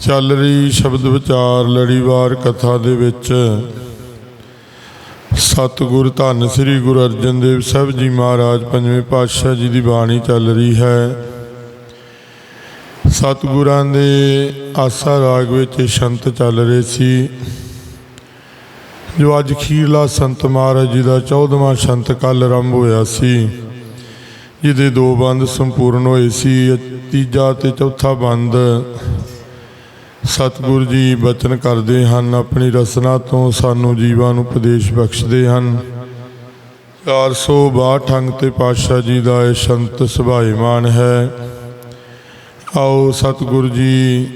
ਚੱਲ ਰਹੀ ਸ਼ਬਦ ਵਿਚਾਰ ਲੜੀਵਾਰ ਕਥਾ ਦੇ ਵਿੱਚ। ਸਤਿਗੁਰ ਧੰਨ ਸ੍ਰੀ ਗੁਰੂ ਅਰਜਨ ਦੇਵ ਸਾਹਿਬ ਜੀ ਮਹਾਰਾਜ, ਪੰਜਵੇਂ ਪਾਤਸ਼ਾਹ ਜੀ ਦੀ ਬਾਣੀ ਚੱਲ ਰਹੀ ਹੈ। ਸਤਿਗੁਰਾਂ ਦੇ ਆਸਾ ਰਾਗ ਵਿੱਚ ਇਹ ਸੰਤ ਚੱਲ ਰਹੇ ਸੀ। ਜੋ ਅੱਜ ਖੀਰਲਾ ਸੰਤ ਮਹਾਰਾਜ ਜੀ ਦਾ 14ਵਾਂ ਸੰਤ ਕੱਲ ਆਰੰਭ ਹੋਇਆ ਸੀ, ਜਿਹਦੇ ਦੋ ਬੰਦ ਸੰਪੂਰਨ ਹੋਏ ਸੀ, ਤੀਜਾ ਤੇ ਚੌਥਾ ਬੰਦ ਸਤਿਗੁਰੂ ਜੀ ਬਚਨ ਕਰਦੇ ਹਨ, ਆਪਣੀ ਰਸਨਾ ਤੋਂ ਸਾਨੂੰ ਜੀਵਾਂ ਨੂੰ ਉਪਦੇਸ਼ ਬਖਸ਼ਦੇ ਹਨ। 462 ਅੰਗ ਤੇ ਪਾਤਸ਼ਾਹ ਜੀ ਦਾ ਇਹ ਸੰਤ ਸੁਭਾਈਮਾਨ ਹੈ। ਆਓ ਸਤਿਗੁਰੂ ਜੀ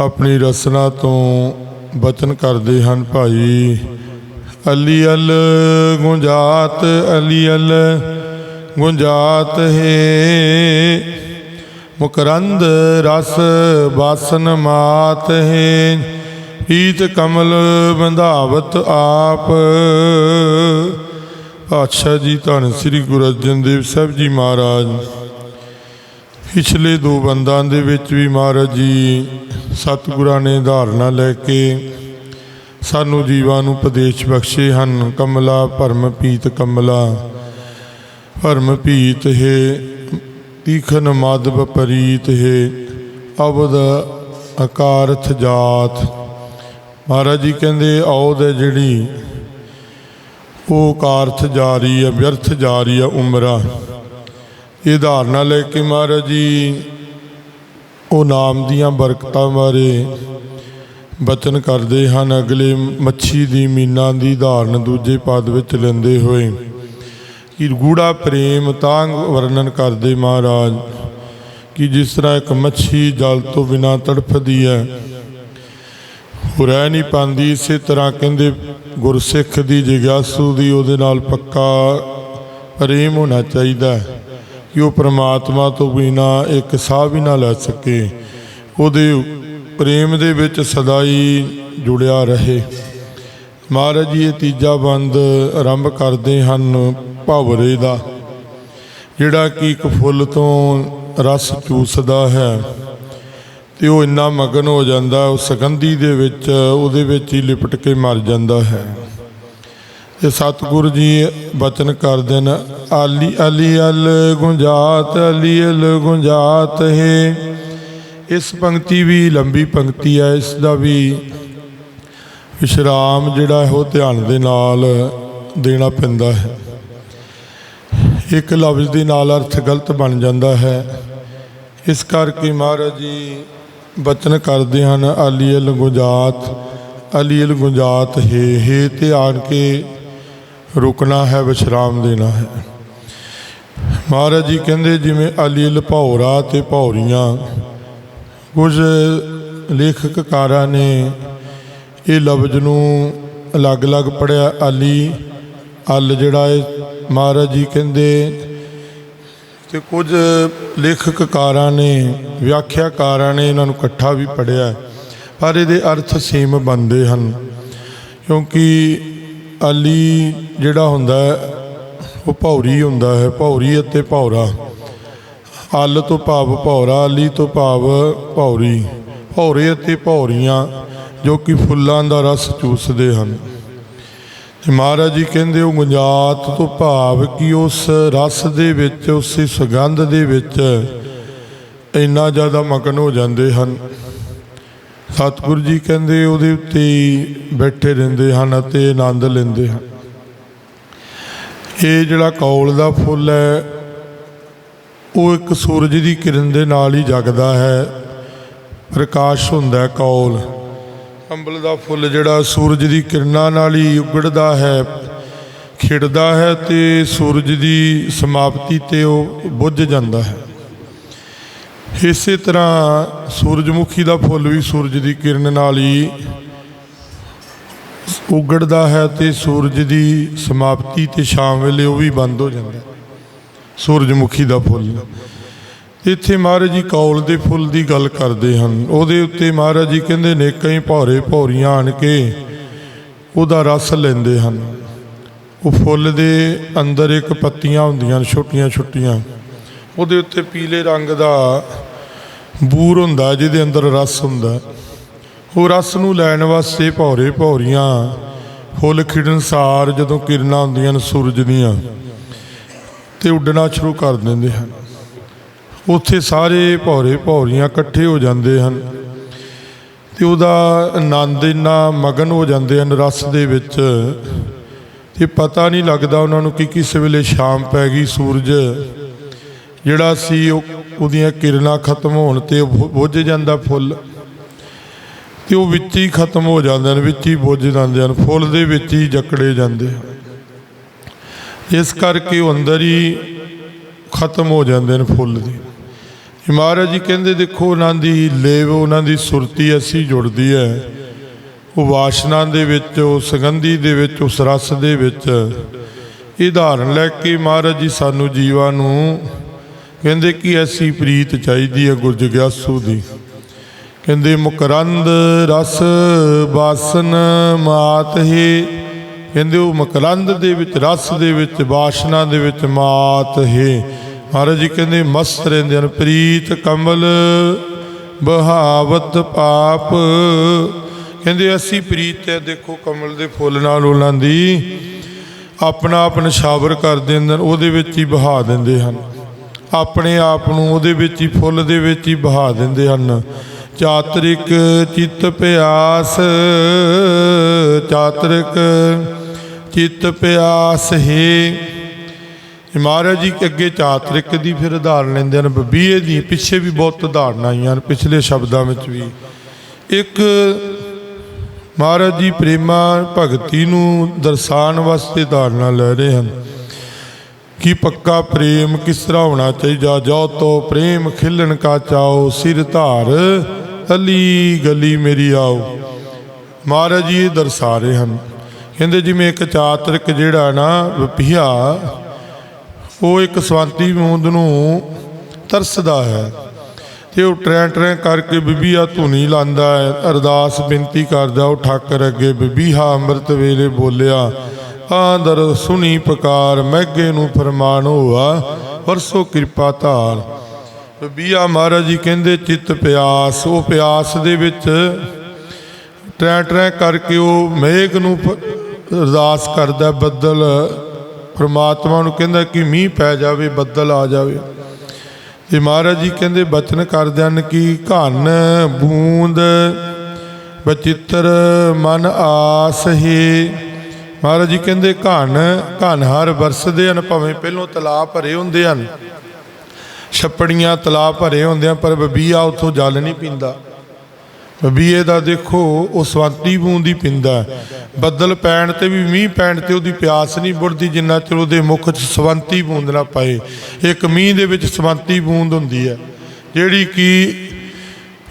ਆਪਣੀ ਰਸਨਾ ਤੋਂ ਬਚਨ ਕਰਦੇ ਹਨ ਭਾਈ। ਅਲੀ ਅਲ ਗੁੰਜਾਤ ਅਲੀ ਅਲ ਗੁੰਜਾਤ ਹੈ। ਮੁਕਰੰਦ ਰਸ ਬਾਸਨ ਮਾਤ ਹੈ, ਈਤ ਕਮਲ ਬੰਧਾਵਤ ਆਪ। ਪਾਤਸ਼ਾਹ ਜੀ, ਧੰਨ ਸ੍ਰੀ ਗੁਰੂ ਅਰਜਨ ਦੇਵ ਸਾਹਿਬ ਜੀ ਮਹਾਰਾਜ। ਪਿਛਲੇ ਦੋ ਬੰਦਾਂ ਦੇ ਵਿੱਚ ਵੀ ਮਹਾਰਾਜ ਜੀ, ਸਤਿਗੁਰਾਂ ਨੇ ਧਾਰਨਾ ਲੈ ਕੇ ਸਾਨੂੰ ਜੀਵਾਂ ਨੂੰ ਉਪਦੇਸ਼ ਬਖਸ਼ੇ ਹਨ। ਕਮਲਾ ਭਰਮ ਪੀਤ ਕਮਲਾ। ਭਰਮ ਪੀਤ ਹੈ। ਤੀਖਨ ਮਾਧਵ ਪਰੀਤ ਹੈ, ਅਬਦ ਅਕਾਰਥ ਜਾਤ। ਮਹਾਰਾਜ ਜੀ ਕਹਿੰਦੇ ਔਦ ਹੈ ਜਿਹੜੀ ਉਹ ਕਾਰਥ ਜਾਰੀ ਹੈ ਵਿਅਰਥ ਜਾ ਰਹੀ ਹੈ ਉਮਰਾ, ਇਹ ਧਾਰਨਾ ਲੈ ਕੇ ਮਹਾਰਾਜ ਜੀ, ਉਹ ਨਾਮ ਦੀਆਂ ਬਰਕਤਾਂ ਬਾਰੇ ਬਚਨ ਕਰਦੇ ਹਨ। ਅਗਲੇ ਮੱਛੀ ਦੀ ਮੀਨਾ ਦੀ ਧਾਰਨ ਦੂਜੇ ਪਦ ਵਿੱਚ ਲੈਂਦੇ ਹੋਏ ਕਿ ਗੂੜਾ ਪ੍ਰੇਮ ਤਾਂ ਵਰਣਨ ਕਰਦੇ ਮਹਾਰਾਜ, ਕਿ ਜਿਸ ਤਰ੍ਹਾਂ ਇੱਕ ਮੱਛੀ ਜਲ ਤੋਂ ਬਿਨਾ ਤੜਫਦੀ ਹੈ, ਉਹ ਰਹਿ ਨਹੀਂ ਪਾਉਂਦੀ, ਇਸੇ ਤਰ੍ਹਾਂ ਕਹਿੰਦੇ ਗੁਰਸਿੱਖ ਦੀ ਜਿਗਿਆਸੂ ਦੀ ਉਹਦੇ ਨਾਲ ਪੱਕਾ ਪ੍ਰੇਮ ਹੋਣਾ ਚਾਹੀਦਾ ਹੈ, ਕਿ ਉਹ ਪ੍ਰਮਾਤਮਾ ਤੋਂ ਬਿਨਾ ਇੱਕ ਸਾਹ ਵੀ ਨਾ ਲੈ ਸਕੇ, ਉਹਦੇ ਪ੍ਰੇਮ ਦੇ ਵਿੱਚ ਸਦਾ ਹੀ ਜੁੜਿਆ ਰਹੇ। ਮਹਾਰਾਜ ਜੀ, ਇਹ ਤੀਜਾ ਬੰਦ ਆਰੰਭ ਕਰਦੇ ਹਨ। ਭਵਰੇ ਦਾ। ਜਿਹੜਾ ਕਿ ਇੱਕ ਫੁੱਲ ਤੋਂ ਰਸ ਚੂਸਦਾ ਹੈ ਤੇ ਉਹ ਇੰਨਾ ਮਗਨ ਹੋ ਜਾਂਦਾ, ਉਹ ਸੁਗੰਧੀ ਦੇ ਵਿੱਚ, ਉਹਦੇ ਵਿੱਚ ਹੀ ਲਿਪਟ ਕੇ ਮਰ ਜਾਂਦਾ ਹੈ। ਤੇ ਸਤਿਗੁਰੂ ਜੀ ਬਚਨ ਕਰਦੇ ਨੇ ਆਲੀ ਅਲੀ, ਅਲ ਗੁੰਜਾਤ ਅਲੀ, ਅਲ ਗੁੰਜਾਤ ਹੈ। ਇਸ ਪੰਕਤੀ ਵੀ ਲੰਬੀ ਪੰਕਤੀ ਹੈ, ਇਸ ਦਾ ਵੀ ਵਿਸ਼ਰਾਮ ਜਿਹੜਾ ਹੈ ਉਹ ਧਿਆਨ ਦੇ ਨਾਲ ਦੇਣਾ ਪੈਂਦਾ ਹੈ। ਇੱਕ ਲਫ਼ਜ਼ ਦੇ ਨਾਲ ਅਰਥ ਗਲਤ ਬਣ ਜਾਂਦਾ ਹੈ। ਇਸ ਕਰਕੇ ਮਹਾਰਾਜ ਜੀ ਬਚਨ ਕਰਦੇ ਹਨ, ਅਲੀ ਗੁਜਾਤ ਗੁੰਜਾਤ ਗੁਜਾਤ ਅਲ ਗੁੰਜਾਤ ਹੈ ਹੈ ਤੇ ਆਣ ਕੇ ਰੁਕਣਾ ਹੈ, ਵਿਸ਼ਰਾਮ ਦੇਣਾ ਹੈ। ਮਹਾਰਾਜ ਜੀ ਕਹਿੰਦੇ ਜਿਵੇਂ ਅਲੀ ਭੌਰਾ ਤੇ ਭੌਰੀਆਂ, ਕੁਝ ਲੇਖਕਕਾਰਾਂ ਨੇ ਇਹ ਲਫ਼ਜ਼ ਨੂੰ ਅਲੱਗ-ਅਲੱਗ ਪੜਿਆ ਅਲੀ, ਅਲ ਜਿਹੜਾ ਹੈ ਮਹਾਰਾਜ ਜੀ ਕਹਿੰਦੇ ਤੇ ਕੁਝ ਲੇਖਕਕਾਰਾਂ ਨੇ, ਵਿਆਖਿਆਕਾਰਾਂ ਨੇ ਇਹਨਾਂ ਨੂੰ ਇਕੱਠਾ ਵੀ ਪੜਿਆ ਪਰ ਇਹਦੇ ਅਰਥ ਸੇਮ ਬਣਦੇ ਹਨ। ਕਿਉਂਕਿ ਅਲੀ ਜਿਹੜਾ ਹੁੰਦਾ ਉਹ ਭੌਰੀ ਹੁੰਦਾ ਹੈ, ਭੌਰੀ ਅਤੇ ਭੌਰਾ। ਅਲ ਤੋਂ ਭਾਵ ਭੌਰਾ, ਅਲੀ ਤੋਂ ਭਾਵ ਭੌਰੀ। ਭੌਰੇ ਅਤੇ ਭੌਰੀਆਂ, ਜੋ ਕਿ ਫੁੱਲਾਂ ਦਾ ਰਸ ਚੂਸਦੇ ਹਨ। ਤੇ ਮਹਾਰਾਜ ਜੀ ਕਹਿੰਦੇ, ਉਹ ਗੁੰਜਾਤ ਤੋਂ ਭਾਵ ਕਿ ਉਸ ਰਸ ਦੇ ਵਿੱਚ, ਉਸ ਸੁਗੰਧ ਦੇ ਵਿੱਚ ਇੰਨਾ ਜ਼ਿਆਦਾ ਮਗਨ ਹੋ ਜਾਂਦੇ ਹਨ। ਸਤਿਗੁਰੂ ਜੀ ਕਹਿੰਦੇ, ਉਹਦੇ ਉੱਤੇ ਬੈਠੇ ਰਹਿੰਦੇ ਹਨ ਅਤੇ ਆਨੰਦ ਲੈਂਦੇ ਹਨ। ਇਹ ਜਿਹੜਾ ਕੌਲ ਦਾ ਫੁੱਲ ਹੈ, ਉਹ ਇੱਕ ਸੂਰਜ ਦੀ ਕਿਰਨ ਦੇ ਨਾਲ ਹੀ ਜਗਦਾ ਹੈ। ਪ੍ਰਕਾਸ਼ ਹੁੰਦਾ ਕੌਲ। ਅੰਬਲ ਦਾ ਫੁੱਲ ਜਿਹੜਾ ਸੂਰਜ ਦੀ ਕਿਰਨਾਂ ਨਾਲ ਹੀ ਉਗੜਦਾ ਹੈ, ਖਿੜਦਾ ਹੈ ਤੇ ਸੂਰਜ ਦੀ ਸਮਾਪਤੀ ਤੇ ਉਹ ਬੁੱਝ ਜਾਂਦਾ ਹੈ ਇਸੇ ਤਰ੍ਹਾਂ ਸੂਰਜਮੁਖੀ ਦਾ ਫੁੱਲ ਵੀ ਸੂਰਜ ਦੀ ਕਿਰਨ ਨਾਲ ਹੀ ਉਗੜਦਾ ਹੈ ਤੇ ਸੂਰਜ ਦੀ ਸਮਾਪਤੀ ਤੇ ਸ਼ਾਮ ਵੇਲੇ ਉਹ ਵੀ ਬੰਦ ਹੋ ਜਾਂਦਾ ਹੈ। ਸੂਰਜਮੁਖੀ ਦਾ ਫੁੱਲ ਇੱਥੇ ਮਹਾਰਾਜ ਜੀ ਕੌਲ ਦੇ ਫੁੱਲ ਦੀ ਗੱਲ ਕਰਦੇ ਹਨ। ਉਹਦੇ ਉੱਤੇ ਮਹਾਰਾਜ ਜੀ ਕਹਿੰਦੇ ਨੇ, ਕਈ ਭੌਰੇ ਭੌਰੀਆਂ ਆਣ ਕੇ ਉਹਦਾ ਰਸ ਲੈਂਦੇ ਹਨ। ਉਹ ਫੁੱਲ ਦੇ ਅੰਦਰ ਇੱਕ ਪੱਤੀਆਂ ਹੁੰਦੀਆਂ ਛੋਟੀਆਂ ਛੋਟੀਆਂ। ਉਹਦੇ ਉੱਤੇ ਪੀਲੇ ਰੰਗ ਦਾ ਬੂਰ ਹੁੰਦਾ, ਜਿਹਦੇ ਅੰਦਰ ਰਸ ਹੁੰਦਾ। ਉਹ ਰਸ ਨੂੰ ਲੈਣ ਵਾਸਤੇ ਭੌਰੇ ਭੌਰੀਆਂ, ਫੁੱਲ ਖਿੜਨ ਸਾਰ ਜਦੋਂ ਕਿਰਨਾਂ ਹੁੰਦੀਆਂ ਨੇ ਸੂਰਜ ਦੀਆਂ, ਤੇ ਉੱਡਣਾ ਸ਼ੁਰੂ ਕਰ ਦਿੰਦੇ ਹਨ। ਉੱਥੇ ਸਾਰੇ ਭੌਰੇ ਭੌਰੀਆਂ ਇਕੱਠੇ ਹੋ ਜਾਂਦੇ ਹਨ ਤੇ ਉਹਦਾ ਆਨੰਦ ਇੰਨਾ ਮਗਨ ਹੋ ਜਾਂਦੇ ਹਨ ਰਸ ਦੇ ਵਿੱਚ ਤੇ ਪਤਾ ਨਹੀਂ ਲੱਗਦਾ ਉਹਨਾਂ ਨੂੰ ਕਿ ਕਿਸ ਵੇਲੇ ਸ਼ਾਮ ਪੈ ਗਈ ਸੂਰਜ, ਜਿਹੜਾ ਸੀ ਉਹ ਉਹਦੀਆਂ ਕਿਰਨਾਂ ਖਤਮ ਹੋਣ ਤੇ ਬੁ- ਬੁੱਝ ਜਾਂਦਾ ਫੁੱਲ। ਤੇ ਉਹ ਵਿੱਚ ਹੀ ਖਤਮ ਹੋ ਜਾਂਦੇ ਹਨ, ਵਿੱਚ ਹੀ ਬੁੱਝ ਜਾਂਦੇ ਹਨ, ਫੁੱਲ ਦੇ ਵਿੱਚ ਹੀ ਜਕੜੇ ਜਾਂਦੇ ਇਸ ਕਰਕੇ ਉਹ ਅੰਦਰ ਹੀ ਖਤਮ ਹੋ ਜਾਂਦੇ ਨੇ ਫੁੱਲ ਦੇ। ਮਹਾਰਾਜ ਜੀ ਕਹਿੰਦੇ, ਦੇਖੋ, ਉਹਨਾਂ ਦੀ ਲੇਵ, ਉਹਨਾਂ ਦੀ ਸੁਰਤੀ ਅਸੀਂ ਜੁੜਦੀ ਹੈ। ਉਹ ਵਾਸ਼ਨਾ ਦੇ ਵਿੱਚ, ਉਹ ਸੁਗੰਧੀ ਦੇ ਵਿੱਚ, ਉਸ ਰਸ ਦੇ ਵਿੱਚ ਇਹ ਧਾਰਨ ਲੈ ਕੇ ਮਹਾਰਾਜ ਜੀ ਸਾਨੂੰ ਜੀਵਾਂ ਨੂੰ ਕਹਿੰਦੇ ਕਿ ਐਸੀ ਪ੍ਰੀਤ ਚਾਹੀਦੀ ਹੈ ਗੁਰ ਜਗਿਆਸੂ ਦੀ। ਕਹਿੰਦੇ, ਮੁਕਰੰਦ ਰਸ ਬਾਸਨ ਮਾਤ ਹੈ। ਕਹਿੰਦੇ, ਉਹ ਮਕਰੰਦ ਦੇ ਵਿੱਚ, ਰਸ ਦੇ ਵਿੱਚ ਬਾਸ਼ਨਾ ਦੇ ਵਿੱਚ ਮਾਤ ਹੈ। ਮਹਾਰਾਜ ਜੀ ਕਹਿੰਦੇ, ਮਸਤ ਰਹਿੰਦੇ ਹਨ। ਪ੍ਰੀਤ ਕਮਲ ਬਹਾਵਤ ਪਾਪ। ਕਹਿੰਦੇ, ਅਸੀਂ ਪ੍ਰੀਤ ਹੈ ਦੇਖੋ ਕਮਲ ਦੇ ਫੁੱਲ ਨਾਲ ਉਹਨਾਂ ਦੀ ਆਪਣਾ ਆਪ ਨਿਸ਼ਾਵਰ ਕਰ ਦਿੰਦੇ ਹਨ, ਉਹਦੇ ਵਿੱਚ ਹੀ ਬਹਾ ਦਿੰਦੇ ਹਨ। ਆਪਣੇ ਆਪ ਨੂੰ ਉਹਦੇ ਵਿੱਚ ਹੀ, ਫੁੱਲ ਦੇ ਵਿੱਚ ਹੀ ਬਹਾ ਦਿੰਦੇ ਹਨ। ਚਾਤਰਿਕ ਚਿੱਤ ਪਿਆਸ, ਚਾਤਰਿਕ ਚਿੱਤ ਪਿਆਸ ਹੈ। ਮਹਾਰਾਜ ਜੀ ਅੱਗੇ ਚਾਤਰਿਕ ਦੀ ਫਿਰ ਉਦਾਹਰਨ ਲੈਂਦੇ ਹਨ। ਬਬੀਏ ਦੀ ਪਿੱਛੇ ਵੀ ਬਹੁਤ ਉਦਾਹਰਨਾਂ ਆਈਆਂ ਹਨ, ਪਿਛਲੇ ਸ਼ਬਦਾਂ ਵਿੱਚ ਵੀ। ਇੱਕ ਮਹਾਰਾਜ ਜੀ ਪ੍ਰੇਮਾ ਭਗਤੀ ਨੂੰ ਦਰਸਾਉਣ ਵਾਸਤੇ ਧਾਰਨਾ ਲੈ ਰਹੇ ਹਨ। ਕਿ ਪੱਕਾ ਪ੍ਰੇਮ ਕਿਸ ਤਰ੍ਹਾਂ ਹੋਣਾ ਚਾਹੀਦਾ? ਜੋ ਤੋ ਪ੍ਰੇਮ ਖਿਲਣ ਕਾ ਚਾਓ, ਸਿਰ ਧਾਰ ਅਲੀ ਗਲੀ ਮੇਰੀ ਆਓ। ਮਹਾਰਾਜ ਜੀ ਇਹ ਦਰਸਾ ਰਹੇ ਹਨ। ਕਹਿੰਦੇ ਜਿਵੇਂ ਇੱਕ ਚਾਤਰਿਕ ਜਿਹੜਾ ਨਾ, ਵਪਿਆ ਉਹ ਇੱਕ ਸਵਾਂਤੀ ਬੂੰਦ ਨੂੰ ਤਰਸਦਾ ਹੈ ਤੇ ਉਹ ਟਰੈ ਟਰੈਂ ਕਰਕੇ ਬੀਬੀਆ ਧੁਨੀ ਲਾਂਦਾ ਹੈ। ਅਰਦਾਸ ਬੇਨਤੀ ਕਰਦਾ, ਉਹ ਠਾਕਰ ਅੱਗੇ, ਬੀਬੀਹਾ ਅੰਮ੍ਰਿਤ ਵੇਲੇ ਬੋਲਿਆ, ਆਦਰ ਸੁਣੀ ਪਕਾਰ, ਮਹਿਗੇ ਨੂੰ ਫਰਮਾਨ ਹੋਆ, ਵਰਸੋ ਕਿਰਪਾ ਧਾਰ। ਬੀਬੀਆ ਮਹਾਰਾਜ ਜੀ ਕਹਿੰਦੇ, ਚਿੱਤ ਪਿਆਸ। ਉਹ ਪਿਆਸ ਦੇ ਵਿੱਚ ਟਰੈ ਟਰੈਂ ਕਰਕੇ ਉਹ ਮੇਘ ਨੂੰ ਅਰਦਾਸ ਕਰਦਾ, ਬੱਦਲ ਪਰਮਾਤਮਾ ਨੂੰ ਕਹਿੰਦਾ ਕਿ ਮੀਂਹ ਪੈ ਜਾਵੇ, ਬੱਦਲ ਆ ਜਾਵੇ। ਤੇ ਮਹਾਰਾਜ ਜੀ ਕਹਿੰਦੇ, ਬਚਨ ਕਰਦੇ ਹਨ ਕਿ ਘਨ ਬੂੰਦ ਬਚਿੱਤਰ ਮਨ ਆਸ ਹੀ ਮਹਾਰਾਜ ਜੀ ਕਹਿੰਦੇ, ਘਨ ਘਨ ਹਰ ਵਰਸਦੇ ਹਨ, ਭਾਵੇਂ ਪਹਿਲੋਂ ਤਲਾਬ ਭਰੇ ਹੁੰਦੇ ਹਨ। ਛੱਪੜੀਆਂ ਤਲਾਬ ਭਰੇ ਹੁੰਦੇ ਆ ਪਰ ਬਬੀਆ ਉੱਥੋਂ ਜਲ ਨਹੀਂ ਪੀਂਦਾ। ਬਬੀਏ ਦਾ ਦੇਖੋ, ਉਹ ਸਵੰਤੀ ਬੂੰਦ ਹੀ ਪਿੰਦਾ ਬੱਦਲ ਪੈਣ ਤੇ ਵੀ, ਮੀਂਹ ਪੈਣ ਤੇ ਉਹਦੀ ਪਿਆਸ ਨਹੀਂ ਬੁੜਦੀ, ਜਿੰਨਾ ਚਿਰ ਉਹਦੇ ਮੁਖ 'ਚ ਸਵੰਤੀ ਬੂੰਦ ਨਾ ਪਏ। ਇੱਕ ਮੀਂਹ ਦੇ ਵਿੱਚ ਸਵੰਤੀ ਬੂੰਦ ਹੁੰਦੀ ਹੈ। ਜਿਹੜੀ ਕਿ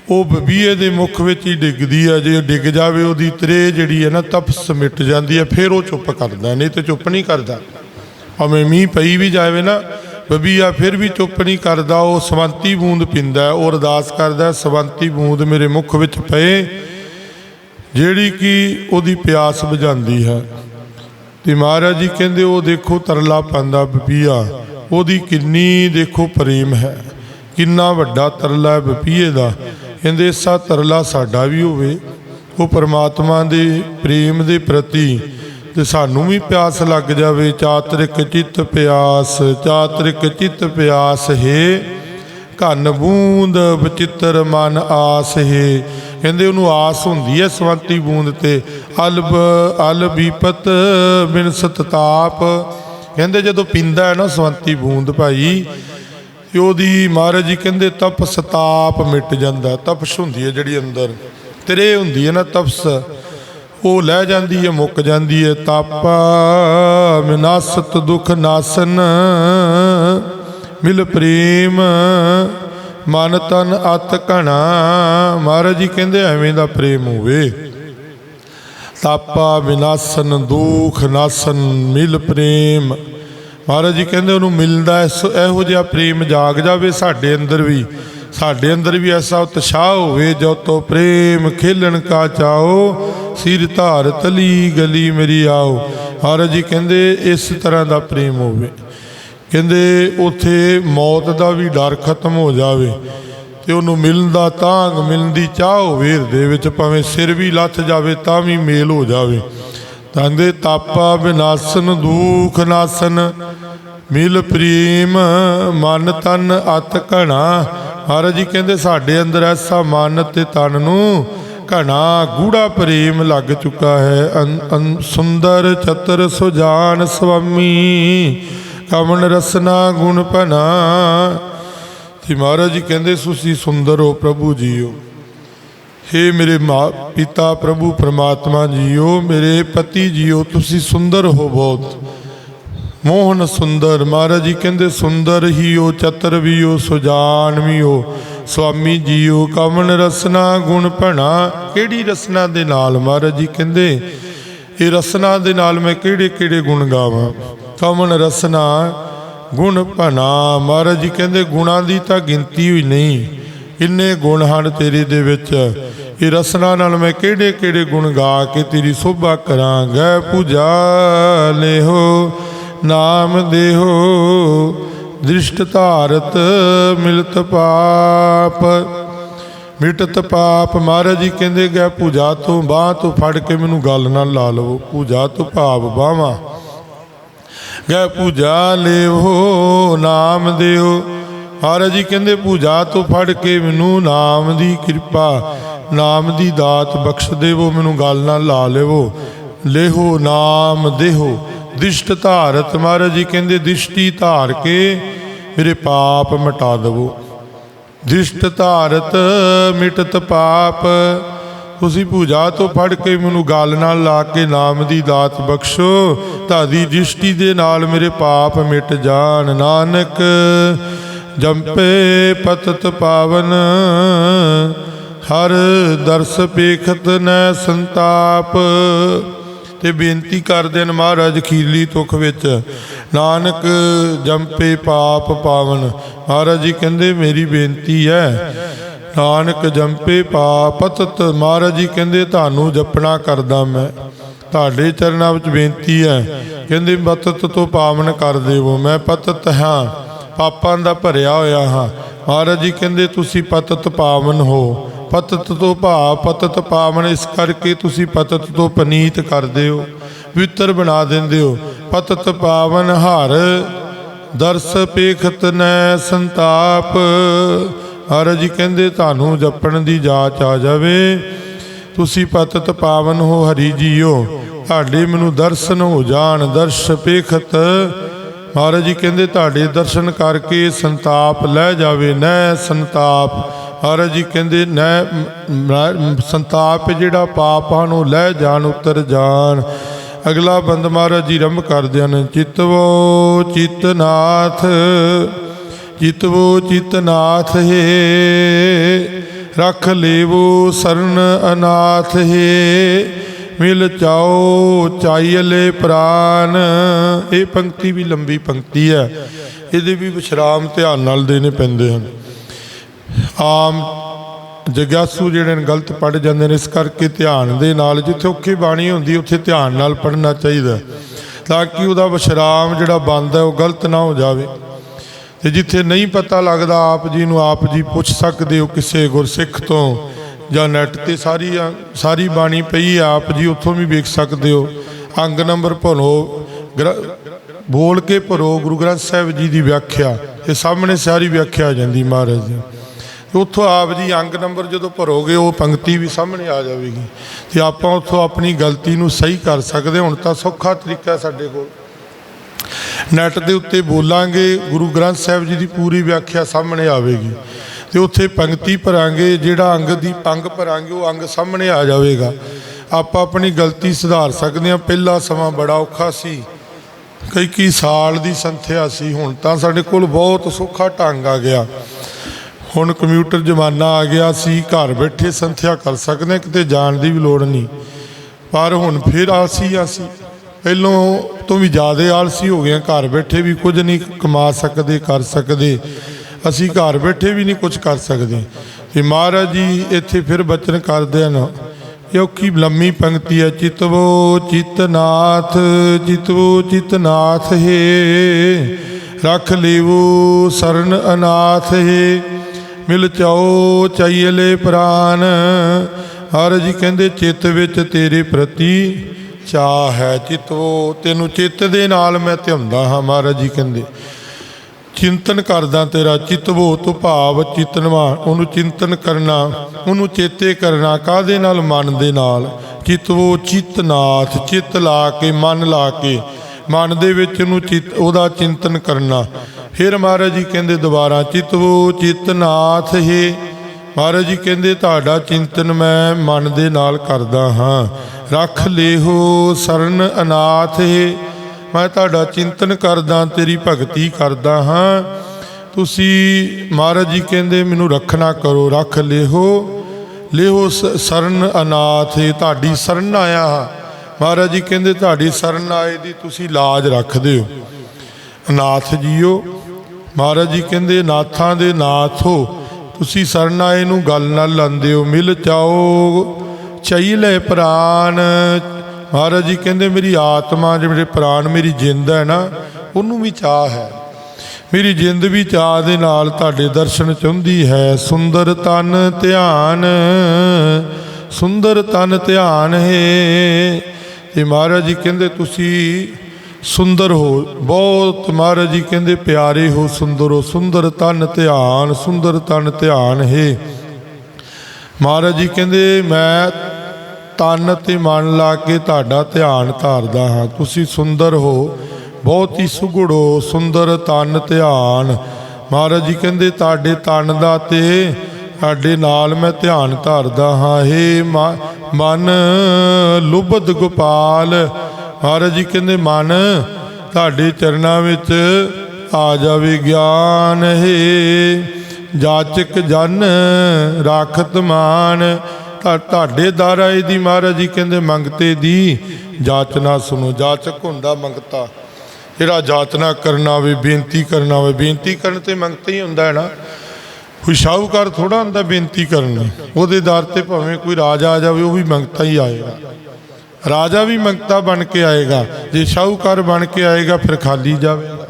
ਉਹ ਬਬੀਏ ਦੇ ਮੁਖ ਵਿੱਚ ਹੀ ਡਿੱਗਦੀ ਹੈ। ਜੇ ਡਿੱਗ ਜਾਵੇ, ਉਹਦੀ ਤਰੇ ਜਿਹੜੀ ਹੈ ਨਾ, ਤਪਸ ਸਮਿਟ ਜਾਂਦੀ ਹੈ। ਫਿਰ ਉਹ ਚੁੱਪ ਕਰਦਾ, ਨਹੀਂ ਤੇ ਚੁੱਪ ਨਹੀਂ ਕਰਦਾ। ਭਾਵੇਂ ਮੀਂਹ ਪਈ ਵੀ ਜਾਵੇ ਨਾ ਬਬੀਆ, ਫਿਰ ਵੀ ਚੁੱਪ ਨਹੀਂ ਕਰਦਾ, ਉਹ ਸਵੰਤੀ ਬੂੰਦ ਪਿੰਦਾ ਉਹ ਅਰਦਾਸ ਕਰਦਾ ਸਵੰਤੀ ਬੂੰਦ ਮੇਰੇ ਮੁਖ ਵਿੱਚ ਪਏ, ਜਿਹੜੀ ਕਿ ਉਹਦੀ ਪਿਆਸ ਬੁਝਾਉਂਦੀ ਹੈ। ਤੇ ਮਹਾਰਾਜ ਜੀ ਕਹਿੰਦੇ, ਉਹ ਦੇਖੋ ਤਰਲਾ ਪਾਉਂਦਾ ਬਬੀਆ, ਉਹਦੀ ਕਿੰਨੀ ਦੇਖੋ ਪ੍ਰੇਮ ਹੈ, ਕਿੰਨਾ ਵੱਡਾ ਤਰਲਾ ਹੈ ਬਪੀਏ ਦਾ। ਕਹਿੰਦੇ ਐਸਾ ਤਰਲਾ ਸਾਡਾ ਵੀ ਹੋਵੇ, ਉਹ ਪਰਮਾਤਮਾ ਦੇ ਪ੍ਰੇਮ ਦੇ ਪ੍ਰਤੀ ਤੇ ਸਾਨੂੰ ਵੀ ਪਿਆਸ ਲੱਗ ਜਾਵੇ, ਚਾਤਰਿਕ ਚਿੱਤ ਪਿਆਸ, ਚਾਤਰਿਕ ਚਿੱਤ ਪਿਆਸ ਹੈ। ਘਨ ਬੂੰਦ ਬਚਿੱਤਰ ਮਨ ਆਸ ਹੈ। ਕਹਿੰਦੇ ਉਹਨੂੰ ਆਸ ਹੁੰਦੀ ਹੈ ਸਵੰਤੀ ਬੂੰਦ ਤੇ। ਅਲਬ, ਅਲਬੀਪਤ ਬਿਨ ਸਤਤਾਪ। ਕਹਿੰਦੇ ਜਦੋਂ ਪੀਂਦਾ ਹੈ ਨਾ ਸਵੰਤੀ ਬੂੰਦ ਭਾਈ ਉਹਦੀ ਮਹਾਰਾਜ ਜੀ ਕਹਿੰਦੇ ਤਪ ਸਤਾਪ ਮਿਟ ਜਾਂਦਾ। ਤਪਸ਼ ਹੁੰਦੀ ਹੈ ਜਿਹੜੀ ਅੰਦਰ। ਤੇਰੇ ਹੁੰਦੀ ਹੈ ਨਾ ਤਪਸ। ਉਹ ਲੈ ਜਾਂਦੀ ਹੈ ਮੁੱਕ ਜਾਂਦੀ ਹੈ ਤਾਪਾ ਮਿਨਾਸਤ ਦੁਖ ਨਾਸਨ, ਮਿਲ ਪ੍ਰੇਮ, ਮਨ ਤਨ ਅਤ ਘਣਾ। ਮਹਾਰਾਜ ਜੀ ਕਹਿੰਦੇ ਐਵੇਂ ਦਾ ਪ੍ਰੇਮ ਹੋਵੇ। ਤਾਪਾ ਵਿਨਾਸਨ ਦੁਖ ਨਾਸਨ, ਮਿਲ ਪ੍ਰੇਮ। ਮਹਾਰਾਜ ਜੀ ਕਹਿੰਦੇ ਉਹਨੂੰ ਮਿਲਦਾ ਇਸ- ਇਹੋ ਜਿਹਾ ਪ੍ਰੇਮ ਜਾਗ ਜਾਵੇ ਸਾਡੇ ਅੰਦਰ ਵੀ। ਸਾਡੇ ਅੰਦਰ ਵੀ ਐਸਾ ਉਤਸ਼ਾਹ ਹੋਵੇ, ਜੋ ਤੋ ਪ੍ਰੇਮ ਖੇਲਣ ਕਾ ਚਾਓ ਸਿਰ ਧਾਰ ਤਲੀ ਗਲੀ ਮੇਰੀ ਆਓ। ਹਰ ਜੀ ਕਹਿੰਦੇ ਇਸ ਤਰ੍ਹਾਂ ਦਾ ਪ੍ਰੇਮ ਹੋਵੇ। ਕਹਿੰਦੇ ਉਥੇ ਮੌਤ ਦਾ ਵੀ ਡਰ ਖਤਮ ਹੋ ਜਾਵੇ ਤੇ ਉਹਨੂੰ ਮਿਲਣ ਦਾ ਤਾਂਗ, ਮਿਲਣ ਦੀ ਚਾਹ ਹੋਵੇ, ਹਿਰਦੇ ਵਿੱਚ ਭਾਵੇਂ ਸਿਰ ਵੀ ਲੱਥ ਜਾਵੇ, ਤਾਂ ਵੀ ਮੇਲ ਹੋ ਜਾਵੇ। ਕਹਿੰਦੇ, ਤਾਪਾ ਵਿਨਾਸਨ ਦੂਖ ਨਾਸਨ, ਮਿਲ ਪ੍ਰੇਮ, ਮਨ ਤਨ ਅਤ ਘਣਾ ਮਹਾਰਾਜ ਜੀ ਕਹਿੰਦੇ, ਸਾਡੇ ਅੰਦਰ ਐਸਾ ਮਨ ਤੇ ਤਨ ਨੂੰ ਘਣਾ ਗੂੜਾ ਪ੍ਰੇਮ ਲੱਗ ਚੁੱਕਾ ਹੈ। ਅੰ- ਸੁੰਦਰ ਚਤਰ ਸੁਜਾਨ ਸੁਆਮੀ ਕਮਨ ਰਸਨਾ ਗੁਣ ਭਨਾ। ਤੇ ਮਹਾਰਾਜ ਜੀ ਕਹਿੰਦੇ, ਤੁਸੀਂ ਸੁੰਦਰ ਹੋ ਪ੍ਰਭੂ ਜੀਓ। ਹੇ ਮੇਰੇ ਮਾ, ਪਿਤਾ ਪ੍ਰਭੂ, ਪ੍ਰਮਾਤਮਾ ਜੀਓ। ਮੇਰੇ ਪਤੀ ਜੀਓ, ਤੁਸੀਂ ਸੁੰਦਰ ਹੋ ਬਹੁਤ। ਮੋਹਨ ਸੁੰਦਰ ਮਹਾਰਾਜ ਜੀ ਕਹਿੰਦੇ, ਸੁੰਦਰ ਹੀ ਹੋ ਚਤਰ ਵੀ ਹੋ ਸੁਜਾਨ ਵੀ ਹੋ ਸੁਆਮੀ ਜੀਓ ਕਮਨ ਰਸਨਾ ਗੁਣ ਭਣਾ। ਕਿਹੜੀ ਰਸਨਾ ਦੇ ਨਾਲ ਮਹਾਰਾਜ ਜੀ ਕਹਿੰਦੇ, ਇਹ ਰਸਨਾ ਦੇ ਨਾਲ ਮੈਂ ਕਿਹੜੇ ਕਿਹੜੇ ਗੁਣ ਗਾਵਾਂ? ਕਮਨ ਰਸਨਾ ਗੁਣ ਭਣਾ। ਮਹਾਰਾਜ ਜੀ ਕਹਿੰਦੇ, ਗੁਣਾਂ ਦੀ ਤਾਂ ਗਿਣਤੀ ਹੋਈ ਨਹੀਂ। ਇੰਨੇ ਗੁਣ ਹਨ ਤੇਰੇ ਦੇ ਵਿੱਚ। ਇਹ ਰਸਨਾ ਨਾਲ ਮੈਂ ਕਿਹੜੇ ਕਿਹੜੇ ਗੁਣ ਗਾ ਕੇ ਤੇਰੀ ਸੋਭਾ ਕਰਾਂ ਕਰਾਂਗਾ। ਪੂਜਾ ਲੇਹੋ ਨਾਮ ਦੇਹੋ, ਦ੍ਰਿਸ਼ਟ ਧਾਰਤ ਮਿਲਤ ਪਾਪ। ਮਿਟਤ ਪਾਪ, ਮਹਾਰਾਜ ਜੀ ਕਹਿੰਦੇ ਗਏ ਪੂਜਾ ਤੋਂ, ਬਾਹ ਤੋਂ ਫੜ ਕੇ ਮੈਨੂੰ ਗੱਲ ਨਾਲ ਲਾ ਲਵੋ। ਪੂਜਾ ਤੋਂ ਭਾਵ ਬਾਵਾ ਗਏ ਪੂਜਾ ਲੇਵੋ, ਨਾਮ ਦਿਓ ਮਹਾਰਾਜ ਜੀ ਕਹਿੰਦੇ ਪੂਜਾ ਤੋਂ ਫੜ ਕੇ ਮੈਨੂੰ ਨਾਮ ਦੀ ਕਿਰਪਾ, ਨਾਮ ਦੀ ਦਾਤ ਬਖਸ਼ ਦੇਵੋ, ਮੈਨੂੰ ਗੱਲ ਨਾਲ ਲਾ ਲੇਵੋ। ਲੇਹੋ, ਨਾਮ ਦੇਹੋ। ਦਿਸ਼ਟ ਧਾਰਤ ਮਹਾਰਾਜ ਜੀ ਕਹਿੰਦੇ, ਦਿਸ਼ਟੀ ਧਾਰ ਕੇ ਮੇਰੇ ਪਾਪ ਮਿਟਾ ਦੇਵੋ। ਦ੍ਰਿਸ਼ਟ ਧਾਰਤ ਮਿਟਤ ਪਾਪ, ਤੁਸੀਂ ਪੂਜਾ ਤੋਂ ਫੜ ਕੇ ਮੈਨੂੰ ਗੱਲ ਨਾਲ ਲਾ ਕੇ ਨਾਮ ਦੀ ਦਾਤ ਬਖਸ਼ੋ ਤੁਹਾਡੀ ਦ੍ਰਿਸ਼ਟੀ ਦੇ ਨਾਲ ਮੇਰੇ ਪਾਪ ਮਿਟ ਜਾਣ। ਨਾਨਕ ਜੰਪੇ ਪਤਤ ਪਾਵਨ, ਹਰ ਦਰਸ ਪੇਖਤ ਨੈ ਸੰਤਾਪ। ਤੇ ਬੇਨਤੀ ਕਰਦੇ ਨੇ ਮਹਾਰਾਜ ਖੀਰਲੀ ਤੁਖ ਵਿੱਚ। ਨਾਨਕ ਜੰਪੇ ਪਾਪ ਪਾਵਨ। ਮਹਾਰਾਜ ਜੀ ਕਹਿੰਦੇ, ਮੇਰੀ ਬੇਨਤੀ ਹੈ, ਨਾਨਕ ਜੰਪੇ ਪਾਪਤਤ ਮਹਾਰਾਜ ਜੀ ਕਹਿੰਦੇ, ਤੁਹਾਨੂੰ ਜਪਣਾ ਕਰਦਾ ਮੈਂ। ਤੁਹਾਡੇ ਚਰਨਾਂ ਵਿੱਚ ਬੇਨਤੀ ਹੈ। ਕਹਿੰਦੇ, ਬਤਤ ਤੋਂ ਪਾਵਨ ਕਰ ਦੇਵੋ। ਮੈਂ ਪਤਤ ਹਾਂ, ਪਾਪਾਂ ਦਾ ਭਰਿਆ ਹੋਇਆ ਹਾਂ। ਮਹਾਰਾਜ ਜੀ ਕਹਿੰਦੇ, ਤੁਸੀਂ ਪਤਤ ਪਾਵਨ ਹੋ। ਪਤਤ ਤੋਂ ਭਾਵ, ਪਤਤ ਪਾਵਨ ਇਸ ਕਰਕੇ ਤੁਸੀਂ ਪਤਤ ਤੋਂ ਪਨੀਤ ਕਰਦੇ ਹੋ ਪਵਿੱਤਰ ਬਣਾ ਦਿੰਦੇ ਹੋ। ਪਤਤ ਪਾਵਨ ਹਰ ਦਰਸ ਪੇਖਤ ਨੈ ਸੰਤਾਪ। ਮਹਾਰਾਜ ਜੀ ਕਹਿੰਦੇ ਤੁਹਾਨੂੰ ਜਪਣ ਦੀ ਜਾਚ ਆ ਜਾਵੇ। ਤੁਸੀਂ ਪਤਤ ਪਾਵਨ ਹੋ, ਹਰੀ ਜੀਓ। ਤੁਹਾਡੇ ਮੈਨੂੰ ਦਰਸ਼ਨ ਹੋ ਜਾਣ, ਦਰਸ਼ ਪੇਖਤ। ਮਹਾਰਾਜ ਜੀ ਕਹਿੰਦੇ ਤੁਹਾਡੇ ਦਰਸ਼ਨ ਕਰਕੇ ਸੰਤਾਪ ਲੈ ਜਾਵੇ, ਨੈ ਸੰਤਾਪ। ਮਹਾਰਾਜ ਜੀ ਕਹਿੰਦੇ, ਨੈ ਸੰਤਾਪ ਜਿਹੜਾ ਪਾਪਾਂ ਨੂੰ ਲੈ ਜਾਣ, ਉਤਰ ਜਾਣ। ਅਗਲਾ ਬੰਦ ਮਹਾਰਾਜ ਜੀ ਰੰਭ ਕਰਦੇ ਹਨ, ਚਿਤਵੋ ਚਿਤਨਾਥ ਚਿਤਵੋ ਚਿਤਨਾਥ ਹੈ, ਰੱਖ ਲੇਵੋ ਸਰਨ ਅਨਾਥ ਹੈ, ਮਿਲ ਚਾਓ ਚਾਈਲੇ ਪ੍ਰਾਨ। ਇਹ ਪੰਕਤੀ ਵੀ ਲੰਬੀ ਪੰਕਤੀ ਹੈ। ਇਹਦੇ ਵੀ ਵਿਸ਼ਰਾਮ ਧਿਆਨ ਨਾਲ ਦੇਣੇ ਪੈਂਦੇ ਹਨ। ਆਮ ਜਗਿਆਸੂ ਜਿਹੜੇ ਨੇ ਗਲਤ ਪੜ ਜਾਂਦੇ ਨੇ, ਇਸ ਕਰਕੇ ਧਿਆਨ ਦੇ ਨਾਲ ਜਿੱਥੇ ਔਖੀ ਬਾਣੀ ਹੁੰਦੀ, ਉੱਥੇ ਧਿਆਨ ਨਾਲ ਪੜਨਾ ਚਾਹੀਦਾ ਤਾਂ ਕਿ ਉਹਦਾ ਵਿਸ਼ਰਾਮ ਜਿਹੜਾ ਬੰਦ ਹੈ, ਉਹ ਗਲਤ ਨਾ ਹੋ ਜਾਵੇ। ਤੇ ਜਿੱਥੇ ਨਹੀਂ ਪਤਾ ਲੱਗਦਾ, ਆਪ ਜੀ ਨੂੰ ਆਪ ਜੀ ਪੁੱਛ ਸਕਦੇ ਹੋ ਕਿਸੇ ਗੁਰਸਿੱਖ ਤੋਂ ਜਾਂ ਨੈਟ ਤੇ ਸਾਰੀ ਸਾਰੀ ਬਾਣੀ ਪਈ ਹੈ, ਆਪ ਜੀ ਉੱਥੋਂ ਵੀ ਵੇਖ ਸਕਦੇ ਹੋ। ਅੰਗ ਨੰਬਰ ਭਰੋ, ਗ੍ਰ- ਬੋਲ ਕੇ ਭਰੋ, ਗੁਰੂ ਗ੍ਰੰਥ ਸਾਹਿਬ ਜੀ ਦੀ ਵਿਆਖਿਆ। ਇਹ ਸਾਹਮਣੇ ਸਾਰੀ ਵਿਆਖਿਆ ਆ ਜਾਂਦੀ, ਮਹਾਰਾਜ ਦੀ। ਉੱਥੋਂ ਆਪ ਜੀ ਅੰਗ ਨੰਬਰ ਜਦੋਂ ਭਰੋਗੇ, ਉਹ ਪੰਕਤੀ ਵੀ ਸਾਹਮਣੇ ਆ ਜਾਵੇਗੀ। ਤੇ ਆਪਾਂ ਉੱਥੋਂ ਆਪਣੀ ਗਲਤੀ ਨੂੰ ਸਹੀ ਕਰ ਸਕਦੇ ਹੁਣ ਤਾਂ ਸੌਖਾ ਤਰੀਕਾ ਸਾਡੇ ਕੋਲ। ਨੈਟ ਦੇ ਉੱਤੇ ਬੋਲਾਂਗੇ, ਗੁਰੂ ਗ੍ਰੰਥ ਸਾਹਿਬ ਜੀ ਦੀ ਪੂਰੀ ਵਿਆਖਿਆ ਸਾਹਮਣੇ ਆਵੇਗੀ। ਤੇ ਉੱਥੇ ਪੰਕਤੀ ਭਰਾਂਗੇ, ਜਿਹੜਾ ਅੰਗ ਦੀ ਪੰਗ ਭਰਾਂਗੇ, ਉਹ ਅੰਗ ਸਾਹਮਣੇ ਆ ਜਾਵੇਗਾ। ਆਪਾਂ ਆਪਣੀ ਗਲਤੀ ਸੁਧਾਰ ਸਕਦੇ ਹਾਂ। ਪਹਿਲਾ ਸਮਾਂ ਬੜਾ ਔਖਾ ਸੀ। ਕਈ ਕਈ ਸਾਲ ਦੀ ਸੰਥਿਆ ਸੀ। ਹੁਣ ਤਾਂ ਸਾਡੇ ਕੋਲ ਬਹੁਤ ਸੌਖਾ ਢੰਗ ਆ ਗਿਆ। ਹੁਣ ਕੰਪਿਊਟਰ ਜ਼ਮਾਨਾ ਆ ਗਿਆ ਸੀ ਘਰ ਬੈਠੇ ਸੰਥਿਆ ਕਰ ਸਕਦੇ ਹਾਂ ਕਿਤੇ ਜਾਣ ਦੀ ਵੀ ਲੋੜ ਨਹੀਂ। ਪਰ ਹੁਣ ਫਿਰ ਆਲਸੀ ਅਸੀਂ। ਪਹਿਲੋਂ ਤੋਂ ਵੀ ਜ਼ਿਆਦਾ ਆਲਸੀ ਹੋ ਗਏ ਹਾਂ ਘਰ ਬੈਠੇ ਵੀ ਕੁਝ ਨਹੀਂ ਕਮਾ ਸਕਦੇ, ਕਰ ਸਕਦੇ। ਅਸੀਂ ਘਰ ਬੈਠੇ ਵੀ ਨਹੀਂ ਕੁਝ ਕਰ ਸਕਦੇ। ਤੇ ਮਹਾਰਾਜ ਜੀ, ਇੱਥੇ ਫਿਰ ਬਚਨ ਕਰਦੇ ਹਨ। ਇਹ ਔਖੀ ਲੰਮੀ ਪੰਕਤੀ ਹੈ, ਚਿਤਵੋ ਚਿਤਨਾਥ ਚਿਤਵੋ ਚਿਤਨਾਥ ਹੈ। ਰੱਖ ਲੇਵੋ ਸਰਨ ਅਨਾਥ ਹੈ। ਮਿਲ ਚਾਓ ਚਾਈਲੇ ਪ੍ਰਾਨ। ਹਰ ਜੀ ਕਹਿੰਦੇ ਚਿੱਤ ਵਿੱਚ ਤੇਰੇ ਪ੍ਰਤੀ ਚਾਹ ਹੈ ਚਿਤਵੋ। ਤੈਨੂੰ ਚਿੱਤ ਦੇ ਨਾਲ ਮੈਂ ਧਿਆਉਂਦਾ ਹਾਂ ਮਹਾਰਾਜ ਜੀ ਕਹਿੰਦੇ। ਚਿੰਤਨ ਕਰਦਾ ਤੇਰਾ ਚਿਤਵੋ, ਤੋਂ ਭਾਵ ਚਿਤਨਵਾ ਉਹਨੂੰ ਚਿੰਤਨ ਕਰਨਾ, ਉਹਨੂੰ ਚੇਤੇ ਕਰਨਾ ਕਾਦੇ ਨਾਲ? ਮਨ ਦੇ ਨਾਲ। ਚਿਤਵੋ ਚਿਤਨਾਥ, ਚਿੱਤ ਲਾ ਕੇ, ਮਨ ਲਾ ਕੇ। ਮਨ ਦੇ ਵਿੱਚ ਨੂੰ ਚਿਤ ਉਹਦਾ ਚਿੰਤਨ ਕਰਨਾ। ਫਿਰ ਮਹਾਰਾਜ ਜੀ ਕਹਿੰਦੇ ਦੁਬਾਰਾ ਚਿਤਵੋ ਚਿਤਨਾਥ ਹੈ। ਮਹਾਰਾਜ ਜੀ ਕਹਿੰਦੇ ਤੁਹਾਡਾ ਚਿੰਤਨ ਮੈਂ ਮਨ ਦੇ ਨਾਲ ਕਰਦਾ ਹਾਂ। ਰੱਖ ਲੇਹੋ ਸਰਨ ਅਨਾਥ ਹੈ। ਮੈਂ ਤੁਹਾਡਾ ਚਿੰਤਨ ਕਰਦਾ ਤੇਰੀ ਭਗਤੀ ਕਰਦਾ ਹਾਂ। ਤੁਸੀਂ ਮਹਾਰਾਜ ਜੀ ਕਹਿੰਦੇ ਮੈਨੂੰ ਰੱਖਣਾ ਕਰੋ ਰੱਖ ਲਿਹੋ। ਲਿਹੋ ਸ- ਸਰਨ ਅਨਾਥ ਏ, ਤੁਹਾਡੀ ਸਰਨ ਆਇਆ। ਹਾਂ ਮਹਾਰਾਜ ਜੀ ਕਹਿੰਦੇ ਤੁਹਾਡੀ ਸਰਨ ਆਏ ਦੀ ਤੁਸੀਂ ਲਾਜ ਰੱਖਦੇ ਹੋ। ਅਨਾਥ ਜੀਓ, ਮਹਾਰਾਜ ਜੀ ਕਹਿੰਦੇ ਨਾਥਾਂ ਦੇ ਨਾਥ ਹੋ, ਤੁਸੀਂ ਸਰਨ ਆਏ ਨੂੰ ਗੱਲ ਨਾਲ ਲਾਂਦੇ ਹੋ, ਮਿਲ ਚਾਓ ਚਾਹੀ ਲੈ ਪ੍ਰਾਨ। ਮਹਾਰਾਜ ਜੀ ਕਹਿੰਦੇ ਮੇਰੀ ਆਤਮਾ ਜਿਹੜੇ ਪ੍ਰਾਨ ਮੇਰੀ ਜਿੰਦ ਹੈ ਨਾ, ਉਹਨੂੰ ਵੀ ਚਾਹ ਹੈ। ਮੇਰੀ ਜਿੰਦ ਵੀ ਚਾਹ ਦੇ ਨਾਲ ਤੁਹਾਡੇ ਦਰਸ਼ਨ ਚਾਹੁੰਦੀ ਹੈ। ਸੁੰਦਰ ਤਨ ਧਿਆਨ, ਸੁੰਦਰ ਤਨ ਧਿਆਨ ਹੈ। ਤੇ ਮਹਾਰਾਜ ਜੀ ਕਹਿੰਦੇ ਤੁਸੀਂ ਸੁੰਦਰ ਹੋ, ਬਹੁਤ ਮਹਾਰਾਜ ਜੀ ਕਹਿੰਦੇ ਪਿਆਰੇ ਹੋ, ਸੁੰਦਰ ਹੋ ਸੁੰਦਰ ਤਨ ਧਿਆਨ, ਸੁੰਦਰ ਤਨ ਧਿਆਨ ਹੈ। ਮਹਾਰਾਜ ਜੀ ਕਹਿੰਦੇ ਮੈਂ ਤਨ ਤੇ ਮਨ ਲਾ ਕੇ ਤੁਹਾਡਾ ਧਿਆਨ ਧਾਰਦਾ ਹਾਂ। ਤੁਸੀਂ ਸੁੰਦਰ ਹੋ, ਬਹੁਤ ਹੀ ਸੁਗੜ ਹੋ, ਸੁੰਦਰ ਤਨ ਧਿਆਨ। ਮਹਾਰਾਜ ਜੀ ਕਹਿੰਦੇ ਤੁਹਾਡੇ ਤਨ ਦਾ ਤੇ ਸਾਡੇ ਨਾਲ ਮੈਂ ਧਿਆਨ ਧਰਦਾ ਹਾਂ। ਹੇ ਮ- ਮਨ ਲੁਬਦ ਗੋਪਾਲ, ਮਹਾਰਾਜ ਜੀ ਕਹਿੰਦੇ, ਮਨ, ਤੁਹਾਡੇ ਚਰਨਾਂ ਵਿੱਚ ਆ ਜਾਵੇ ਗਿਆਨ। ਹੈ ਜਾਚਕ ਜਨ ਰਾਖਤ ਮਾਨ ਤੁਹਾਡੇ ਦਰ ਆਏ ਦੀ ਮਹਾਰਾਜ ਜੀ ਕਹਿੰਦੇ, ਮੰਗਤੇ ਦੀ ਜਾਚਨਾ ਸੁਣੋ। ਜਾਚਕ ਹੁੰਦਾ ਮੰਗਤਾ। ਜਿਹੜਾ ਜਾਚਨਾ ਕਰਨਾ ਹੋਵੇ, ਬੇਨਤੀ ਕਰਨਾ ਹੋਵੇ, ਬੇਨਤੀ ਕਰਨ ਤੇ ਮੰਗਤਾ ਹੀ ਹੁੰਦਾ ਹੈ ਨਾ। ਕੋਈ ਸ਼ਾਹੂਕਾਰ ਥੋੜਾ ਹੁੰਦਾ ਬੇਨਤੀ ਕਰਨ ਉਹਦੇ ਦਰ ਤੇ ਭਾਵੇਂ ਕੋਈ ਰਾਜਾ ਆ ਜਾਵੇ, ਉਹ ਵੀ ਮੰਗਤਾ ਹੀ ਆਏਗਾ। ਰਾਜਾ ਵੀ ਮੰਗਤਾ ਬਣ ਕੇ ਆਏਗਾ। ਜੇ ਸ਼ਾਹੂਕਾਰ ਬਣ ਕੇ ਆਏਗਾ, ਫਿਰ ਖਾਲੀ ਜਾਵੇਗਾ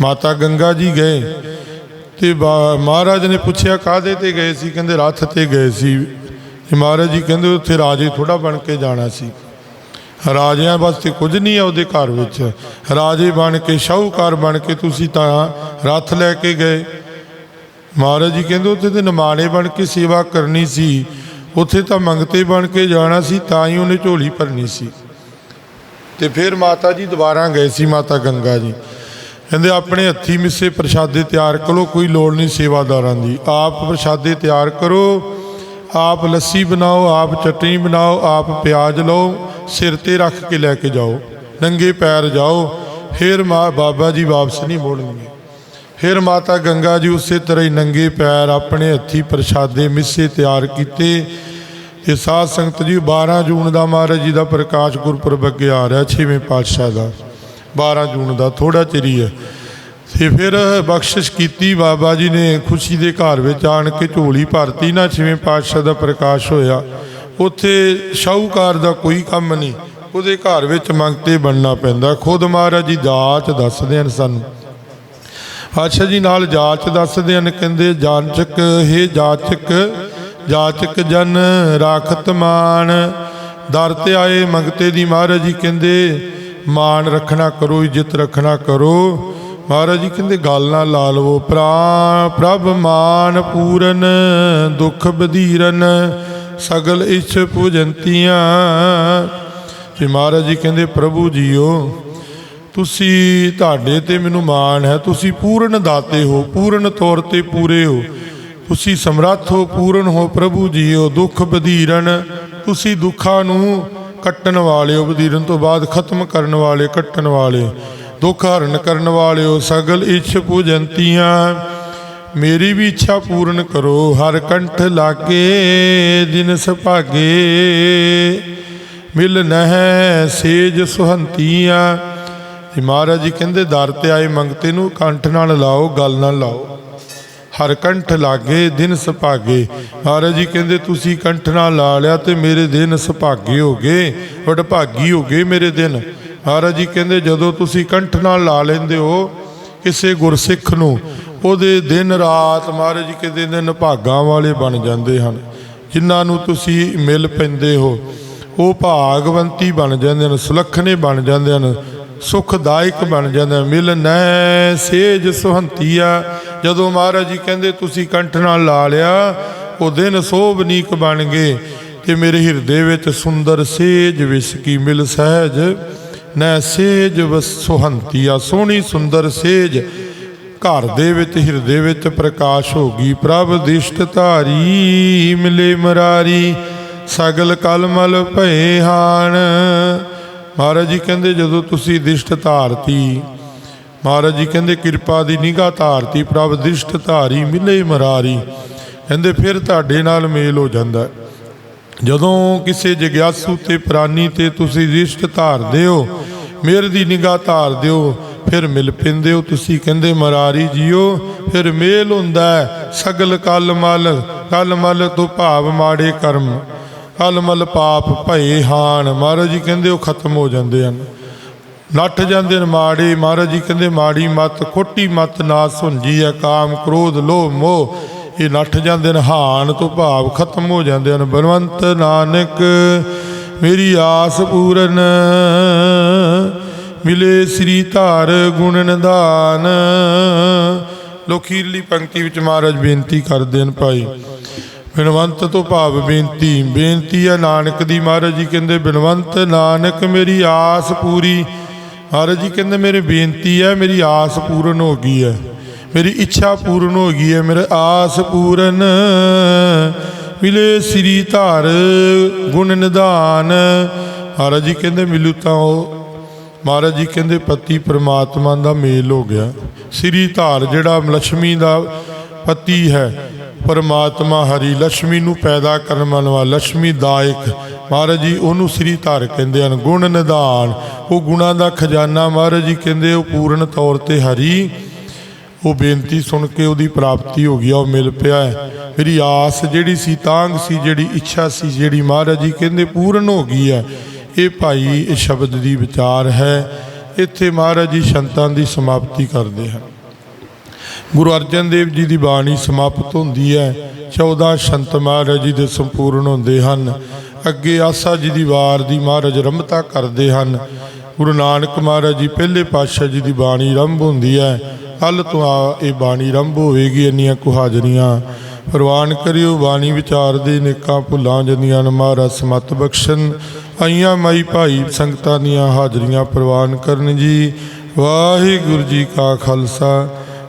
ਮਾਤਾ ਗੰਗਾ ਜੀ ਗਏ ਤੇ ਬਾ- ਮਹਾਰਾਜ ਨੇ ਪੁੱਛਿਆ ਕਾਦੇ ਤੇ ਗਏ ਸੀ? ਕਹਿੰਦੇ, ਰੱਥ ਤੇ ਗਏ ਸੀ। ਤੇ ਮਹਾਰਾਜ ਜੀ ਕਹਿੰਦੇ, ਉੱਥੇ ਰਾਜੇ ਥੋੜਾ ਬਣ ਕੇ ਜਾਣਾ ਸੀ। ਰਾਜਿਆਂ ਵਾਸਤੇ ਕੁਝ ਨਹੀਂ ਆ ਉਹਦੇ ਘਰ ਵਿੱਚ। ਰਾਜੇ ਬਣ ਕੇ, ਸ਼ਾਹੂਕਾਰ ਬਣ ਕੇ ਤੁਸੀਂ ਤਾਂ ਰੱਥ ਲੈ ਕੇ ਗਏ। ਮਹਾਰਾਜ ਜੀ ਕਹਿੰਦੇ ਉੱਥੇ ਤੇ ਨਿਮਾਣੇ ਬਣ ਕੇ ਸੇਵਾ ਕਰਨੀ ਸੀ। ਉੱਥੇ ਤਾਂ ਮੰਗਤੇ ਬਣ ਕੇ ਜਾਣਾ ਸੀ, ਤਾਂ ਹੀ ਉਹਨੇ ਝੋਲੀ ਭਰਨੀ ਸੀ। ਤੇ ਫਿਰ ਮਾਤਾ ਜੀ ਦੁਬਾਰਾ ਗਏ ਸੀ ਮਾਤਾ ਗੰਗਾ ਜੀ। ਕਹਿੰਦੇ ਆਪਣੇ ਹੱਥੀ ਮਿੱਸੇ ਪ੍ਰਸ਼ਾਦੇ ਤਿਆਰ ਕਰੋ, ਕੋਈ ਲੋੜ ਨਹੀਂ ਸੇਵਾਦਾਰਾਂ ਦੀ। ਆਪ ਪ੍ਰਸ਼ਾਦੇ ਤਿਆਰ ਕਰੋ, ਆਪ ਲੱਸੀ ਬਣਾਓ, ਆਪ ਚਟਨੀ ਬਣਾਓ, ਆਪ ਪਿਆਜ਼ ਲਓ, ਸਿਰ ਤੇ ਰੱਖ ਕੇ ਲੈ ਕੇ ਜਾਓ। ਨੰਗੇ ਪੈਰ ਜਾਓ, ਫਿਰ ਮਾਂ ਬਾਬਾ ਜੀ ਵਾਪਸ ਨਹੀਂ ਮੋੜਨਗੇ। ਫਿਰ ਮਾਤਾ ਗੰਗਾ ਜੀ ਉਸੇ ਤਰ੍ਹਾਂ ਹੀ ਨੰਗੇ ਪੈਰ ਆਪਣੇ ਹੱਥੀ ਪ੍ਰਸ਼ਾਦੇ ਮਿੱਸੇ ਤਿਆਰ ਕੀਤੇ। ਇਹ ਸਾਧ ਸੰਗਤ ਜੀ 12 ਜੂਨ ਦਾ ਮਹਾਰਾਜ ਜੀ ਦਾ ਪ੍ਰਕਾਸ਼ ਗੁਰਪੁਰਬ ਅੱਗੇ ਆ ਰਿਹਾ 6ਵੇਂ ਪਾਤਸ਼ਾਹ ਦਾ। 12 ਜੂਨ ਦਾ ਥੋੜਾ ਚਿਰ ਹੀ ਹੈ। ਤੇ ਫਿਰ ਬਖਸ਼ਿਸ਼ ਕੀਤੀ ਬਾਬਾ ਜੀ ਨੇ, ਖੁਸ਼ੀ ਦੇ ਘਰ ਵਿੱਚ ਆਣ ਕੇ ਝੋਲੀ ਭਰਤੀ। ਨਾ 6ਵੇਂ ਪਾਤਸ਼ਾਹ ਦਾ ਪ੍ਰਕਾਸ਼ ਹੋਇਆ। ਉੱਥੇ ਸ਼ਾਹੂਕਾਰ ਦਾ ਕੋਈ ਕੰਮ ਨਹੀਂ, ਉਹਦੇ ਘਰ ਵਿੱਚ ਮੰਗਤੇ ਬਣਨਾ ਪੈਂਦਾ। ਖੁਦ ਮਹਾਰਾਜ ਜੀ ਜਾਚ ਦੱਸਦੇ ਹਨ ਸਾਨੂੰ। ਅੱਛਾ ਜੀ, ਨਾਲ ਜਾਚ ਦੱਸਦੇ ਹਨ, ਕਹਿੰਦੇ ਜਾਂਚਕ, ਹੇ ਜਾਚਕ ਜਾਚਕ ਜਨ ਰਾਖਤ ਮਾਨ। ਦਰ ਤੇ ਆਏ ਮੰਗਤੇ ਦੀ ਮਹਾਰਾਜ ਜੀ ਕਹਿੰਦੇ, ਮਾਨ ਰੱਖਣਾ ਕਰੋ, ਇੱਜ਼ਤ ਰੱਖਣਾ ਕਰੋ। ਮਹਾਰਾਜ ਜੀ ਕਹਿੰਦੇ, ਗੱਲ ਨਾ ਲਾ ਲਵੋ ਪ੍ਰਾਣ, ਪ੍ਰਭ ਮਾਨ ਪੂਰਨ, ਦੁੱਖ ਬਧੀਰਨ, ਸਗਲ ਇਛ ਪੂਜੰਤੀਆਂ ਤੇ ਮਹਾਰਾਜ ਜੀ ਕਹਿੰਦੇ, ਪ੍ਰਭੂ ਜੀਓ ਤੁਸੀਂ ਤੁਹਾਡੇ ਤੇ ਮੈਨੂੰ ਮਾਣ ਹੈ, ਤੁਸੀਂ ਪੂਰਨ ਦਾਤੇ ਹੋ, ਪੂਰਨ ਤੌਰ ਤੇ ਪੂਰੇ ਹੋ। ਤੁਸੀਂ ਸਮਰੱਥ ਹੋ, ਪੂਰਨ ਹੋ, ਪ੍ਰਭੂ ਜੀਓ ਦੁੱਖ ਬਧੀਰਨ। ਤੁਸੀਂ ਦੁੱਖਾਂ ਨੂੰ ਕੱਟਣ ਵਾਲਿਓ ਹੋ ਬਧੀਰਨ ਤੋਂ ਬਾਅਦ ਖਤਮ ਕਰਨ ਵਾਲੇ, ਕੱਟਣ ਵਾਲੇ। ਦੁੱਖ ਹਰਨ ਕਰਨ ਵਾਲੇ ਹੋ ਸਗਲ ਇੱਛ ਪੂਜੰਤੀਆਂ। ਮੇਰੀ ਵੀ ਇੱਛਾ ਪੂਰਨ ਕਰੋ, ਹਰ ਕੰਠ ਲਾਗੇ ਦਿਨ ਸੁਭਾਗੇ। ਮਿਲ ਨਹਿ ਸੇਜ ਸੁਹੰਤੀਆਂ। ਤੇ ਮਹਾਰਾਜ ਜੀ ਕਹਿੰਦੇ, ਦਰ ਤੇ ਆਏ ਮੰਗਤੇ ਨੂੰ, ਕੰਠ ਨਾਲ ਲਾਓ, ਗੱਲ ਨਾਲ ਲਾਓ। ਹਰ ਕੰਠ ਲਾਗੇ, ਦਿਨ ਸੁਭਾਗੇ। ਮਹਾਰਾਜ ਜੀ ਕਹਿੰਦੇ, ਤੁਸੀਂ ਕੰਠ ਨਾਲ ਲਾ ਲਿਆ ਤੇ ਮੇਰੇ ਦਿਨ ਸੁਭਾਗੇ ਹੋ ਗਏ, ਵਡਭਾਗੀ ਹੋ ਗਏ ਮੇਰੇ ਦਿਨ। ਮਹਾਰਾਜ ਜੀ ਕਹਿੰਦੇ, ਜਦੋਂ ਤੁਸੀਂ ਕੰਠ ਨਾਲ ਲਾ ਲੈਂਦੇ ਹੋ ਕਿਸੇ ਗੁਰਸਿੱਖ ਨੂੰ, ਉਹਦੇ ਦਿਨ ਰਾਤ ਮਹਾਰਾਜ ਜੀ ਕਹਿੰਦੇ, ਦਿਨ ਭਾਗਾਂ ਵਾਲੇ ਬਣ ਜਾਂਦੇ ਹਨ। ਜਿਨ੍ਹਾਂ ਨੂੰ ਤੁਸੀਂ ਮਿਲ ਪੈਂਦੇ ਹੋ, ਉਹ ਭਾਗਵੰਤੀ ਬਣ ਜਾਂਦੇ ਹਨ, ਸੁਲੱਖਣੇ ਬਣ ਜਾਂਦੇ ਹਨ। ਸੁਖਦਾਇਕ ਬਣ ਜਾਂਦਾ ਹਨ ਮਿਲ ਨੈ ਸੇਜ ਸੁਹੰਤੀਆ। ਜਦੋਂ ਮਹਾਰਾਜ ਜੀ ਕਹਿੰਦੇ, ਤੁਸੀਂ ਕੰਠ ਨਾਲ ਲਾ ਲਿਆ, ਉਹ ਦਿਨ ਸੋਭਨੀਕ ਬਣ ਗਏ। ਤੇ ਮੇਰੇ ਹਿਰਦੇ ਵਿੱਚ ਸੁੰਦਰ ਸੇਜ ਵਿਸ਼ਕੀ ਮਿਲ ਸਹਿਜ। ਨੈ ਸੇਜ ਵਸ ਸੁਹੰਤੀਆ, ਸੋਹਣੀ ਸੁੰਦਰ ਸੇਜ। ਘਰ ਦੇ ਵਿੱਚ, ਹਿਰਦੇ ਵਿੱਚ ਪ੍ਰਕਾਸ਼ ਹੋ ਗਈ। ਪ੍ਰਭ ਦਿਸ਼ਟ ਧਾਰੀ ਮਿਲੇ ਮਰਾਰੀ। ਸਗਲ ਕਲਮਲ ਭਏ ਹਾਨ ਮਹਾਰਾਜ ਜੀ ਕਹਿੰਦੇ ਜਦੋਂ ਤੁਸੀਂ ਦਿਸ਼ਟ ਧਾਰਤੀ, ਮਹਾਰਾਜ ਜੀ ਕਹਿੰਦੇ ਕਿਰਪਾ ਦੀ ਨਿਗਾਹ ਧਾਰਤੀ ਪ੍ਰਭ ਦਿਸ਼ਟ ਧਾਰੀ ਮਿਲੇ ਮਰਾਰੀ। ਕਹਿੰਦੇ ਫਿਰ ਤੁਹਾਡੇ ਨਾਲ ਮੇਲ ਹੋ ਜਾਂਦਾ। ਜਦੋਂ ਕਿਸੇ ਜਗਿਆਸੂ ਤੇ ਪ੍ਰਾਨੀ ਤੇ ਤੁਸੀਂ ਰਿਸ਼ਟ ਧਾਰਦੇ ਹੋ ਮੇਰ ਦੀ ਨਿਗਾਹ ਧਾਰਦੇ ਹੋ, ਫਿਰ ਮਿਲ ਪੈਂਦੇ ਹੋ। ਤੁਸੀਂ ਕਹਿੰਦੇ ਮਰਾਰੀ ਜੀਓ, ਫਿਰ ਮੇਲ ਹੁੰਦਾ ਸਗਲ ਕਲ ਮਲ ਕਲ ਮਲ ਤੋਂ ਭਾਵ ਮਾੜੇ ਕਰਮ। ਕਲ ਮਲ ਪਾਪ ਭਏ ਹਾਨ। ਮਹਾਰਾਜ ਜੀ ਕਹਿੰਦੇ ਉਹ ਖਤਮ ਹੋ ਜਾਂਦੇ ਹਨ। ਨੱਠ ਜਾਂਦੇ ਨੇ ਮਾੜੇ। ਮਹਾਰਾਜ ਜੀ ਕਹਿੰਦੇ ਮਾੜੀ ਮਤ, ਖੋਟੀ ਮਤ ਨਾ ਸੁੰਜੀ ਹੈ। ਕਾਮ, ਕ੍ਰੋਧ, ਲੋਭ, ਮੋਹ, ਇਹ ਨੱਠ ਜਾਂਦੇ ਨੇ। ਹਾਨ ਤੋਂ ਭਾਵ ਖਤਮ ਹੋ ਜਾਂਦੇ ਹਨ। ਬਲਵੰਤ ਨਾਨਕ, ਮੇਰੀ ਆਸ ਪੂਰਨ, ਮਿਲੇ ਸ੍ਰੀ ਧਾਰ ਗੁਣ ਨਿਧਾਨ। ਲੋਖੀਰਲੀ ਪੰਕਤੀ ਵਿੱਚ ਮਹਾਰਾਜ ਬੇਨਤੀ ਕਰਦੇ ਹਨ ਭਾਈ। ਬਿਨਵੰਤ ਤੋਂ ਭਾਵ ਬੇਨਤੀ ਬੇਨਤੀ ਹੈ ਨਾਨਕ ਦੀ ਮਹਾਰਾਜ ਜੀ ਕਹਿੰਦੇ, ਬਿਨਵੰਤ ਨਾਨਕ ਮੇਰੀ ਆਸ ਪੂਰੀ। ਮਹਾਰਾਜ ਜੀ ਕਹਿੰਦੇ, ਮੇਰੀ ਬੇਨਤੀ ਹੈ, ਮੇਰੀ ਆਸ ਪੂਰਨ ਹੋ ਗਈ ਹੈ। ਮੇਰੀ ਇੱਛਾ ਪੂਰਨ ਹੋ ਗਈ ਹੈ, ਮੇਰੇ ਆਸ ਪੂਰਨ। ਮਿਲੇ ਸ੍ਰੀ ਧਾਰ ਗੁਣ ਨਿਧਾਨ। ਮਹਾਰਾਜ ਜੀ ਕਹਿੰਦੇ, ਮਿਲੂ ਤਾਂ ਉਹ। ਮਹਾਰਾਜ ਜੀ ਕਹਿੰਦੇ, ਪਤੀ ਪ੍ਰਮਾਤਮਾ ਦਾ ਮੇਲ ਹੋ ਗਿਆ। ਸ੍ਰੀ ਧਾਰ ਜਿਹੜਾ ਲక్ష్ਮੀ ਦਾ ਪਤੀ ਹੈ ਪਰਮਾਤਮਾ ਹਰੀ ਲక్ష్ਮੀ ਨੂੰ ਪੈਦਾ ਕਰਨ ਵਾਲਾ ਲక్ష్ਮੀ ਦਾਇਕ। ਮਹਾਰਾਜ ਜੀ, ਉਹਨੂੰ ਸ੍ਰੀ ਧਾਰ ਕਹਿੰਦੇ ਹਨ, ਗੁਣ ਨਿਧਾਨ। ਉਹ ਗੁਣਾ ਦਾ ਖਜ਼ਾਨਾ ਮਹਾਰਾਜ ਜੀ ਕਹਿੰਦੇ, ਉਹ ਪੂਰਨ ਤੌਰ ਤੇ ਹਰੀ। ਉਹ ਬੇਨਤੀ ਸੁਣ ਕੇ ਉਹਦੀ ਪ੍ਰਾਪਤੀ ਹੋ ਗਈ ਉਹ ਮਿਲ ਪਿਆ ਹੈ। ਮੇਰੀ ਆਸ ਜਿਹੜੀ ਸੀ, ਤਾਂਗ ਸੀ, ਜਿਹੜੀ ਇੱਛਾ ਸੀ, ਜਿਹੜੀ ਮਹਾਰਾਜ ਜੀ ਕਹਿੰਦੇ ਪੂਰਨ ਹੋ ਗਈ ਹੈ, ਇਹ ਭਾਈ ਇਹ ਸ਼ਬਦ ਦੀ ਵਿਚਾਰ ਹੈ। ਇੱਥੇ ਮਹਾਰਾਜ ਜੀ ਸ਼ੰਤਾਂ ਦੀ ਸਮਾਪਤੀ ਕਰਦੇ ਹਨ। ਗੁਰੂ ਅਰਜਨ ਦੇਵ ਜੀ ਦੀ ਬਾਣੀ ਸਮਾਪਤ ਹੁੰਦੀ ਹੈ। 14 ਸੰਤ ਮਹਾਰਾਜ ਜੀ ਦੇ ਸੰਪੂਰਨ ਹੁੰਦੇ ਹਨ। ਅੱਗੇ ਆਸਾ ਜੀ ਦੀ ਵਾਰ ਦੀ ਮਹਾਰਾਜ ਰੰਭਤਾ ਕਰਦੇ ਹਨ। ਗੁਰੂ ਨਾਨਕ ਮਹਾਰਾਜ ਜੀ ਪਹਿਲੇ ਪਾਤਸ਼ਾਹ ਜੀ ਦੀ ਬਾਣੀ ਆਰੰਭ ਹੁੰਦੀ ਹੈ। ਕੱਲ ਤੋਂ ਆ ਇਹ ਬਾਣੀ ਆਰੰਭ ਹੋਵੇਗੀ, ਇੰਨੀਆਂ ਕੁ ਹਾਜ਼ਰੀਆਂ। ਪ੍ਰਵਾਨ ਕਰਿਓ, ਬਾਣੀ ਵਿਚਾਰ ਦੇ ਨੇਕਾਂ ਭੁੱਲਾਂ ਜੰਦੀਆਂ ਨ ਮਹਾਰਾਜ ਸਮਤ ਬਖਸ਼ਣ। ਆਈਆਂ ਮਾਈ ਭਾਈ ਸੰਗਤਾਂ ਦੀਆਂ ਹਾਜ਼ਰੀਆਂ ਪ੍ਰਵਾਨ ਕਰਨ ਜੀ। ਵਾਹਿਗੁਰੂ ਜੀ ਕਾ ਖਾਲਸਾ।